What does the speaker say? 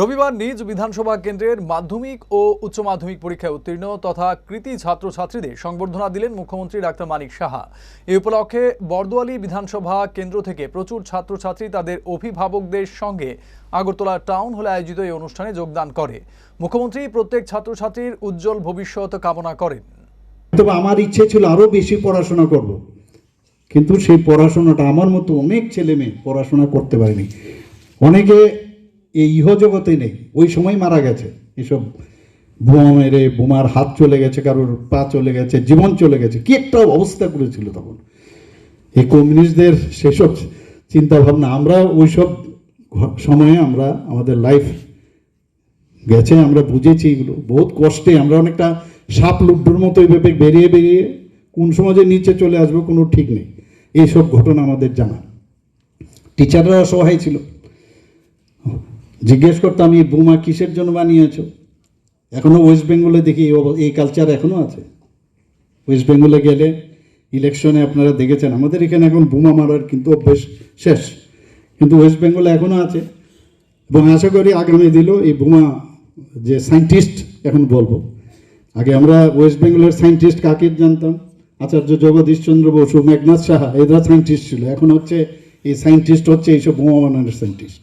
রবিবার নিজ বিধানসভা কেন্দ্রের মাধ্যমিক ও উচ্চ মাধ্যমিক পরীক্ষায় উত্তীর্ণ তথা কৃতি ছাত্রছাত্রীদের সংবর্ধনা দিলেন মুখ্যমন্ত্রী ডাক্তার মানিক সাহা। এই উপলক্ষে বর্দোয়ালি বিধানসভা কেন্দ্র থেকে প্রচুর ছাত্রছাত্রী তাদের অভিভাবকদের সঙ্গে আগরতলা টাউন হলে আয়োজিত এই অনুষ্ঠানে যোগদান করে। মুখ্যমন্ত্রী প্রত্যেক ছাত্রছাত্রীর উজ্জ্বল ভবিষ্যৎ কামনা করেন। তবে আমার ইচ্ছে ছিল আরও বেশি পড়াশোনা করব। কিন্তু সেই পড়াশোনাটা আমার মতো অনেক ছেলে মেয়ে পড়াশোনা করতে পারেনি। অনেকে এই ইহজগতে নেই। ওই সময় মারা গেছে। এসব বোমা মেরে, বোমার হাত চলে গেছে, কারোর পা চলে গেছে, জীবন চলে গেছে। কি একটা অবস্থা করেছিল তখন। এই কমিউনিস্টদের সেসব চিন্তা ভাবনা আমরা ওইসব সময়ে আমরা, আমাদের লাইফ গেছে, আমরা বুঝেছি এগুলো। বহুত কষ্টে, আমরা অনেকটা সাপ লুড্ডুর মতো এইভাবে বেরিয়ে বেরিয়ে কোন সময় যে নিচে চলে আসবে, কোনো ঠিক নেই। এইসব ঘটনা আমাদের জানা। টিচাররা অসহায় ছিল। জিজ্ঞেস করতাম এই বোমা কিসের জন্য বানিয়েছো? এখনও ওয়েস্ট বেঙ্গলে দেখি এই কালচার এখনও আছে। ওয়েস্ট বেঙ্গলে গেলে ইলেকশনে আপনারা দেখেছেন, আমাদের এখানে এখন বোমা মারার কিন্তু অভ্যেস শেষ। কিন্তু ওয়েস্ট বেঙ্গলে এখনও আছে। এবং আশা করি আগামী দিনও এই বোমা যে সায়েন্টিস্ট এখন বলব। আগে আমরা ওয়েস্ট বেঙ্গলের সায়েন্টিস্ট কাকে জানতাম? আচার্য জগদীশ চন্দ্র বসু মেঘনাথ সাহা, এরা সায়েন্টিস্ট ছিল। এখন হচ্ছে এই সায়েন্টিস্ট হচ্ছে এইসব বোমা বানানোর সায়েন্টিস্ট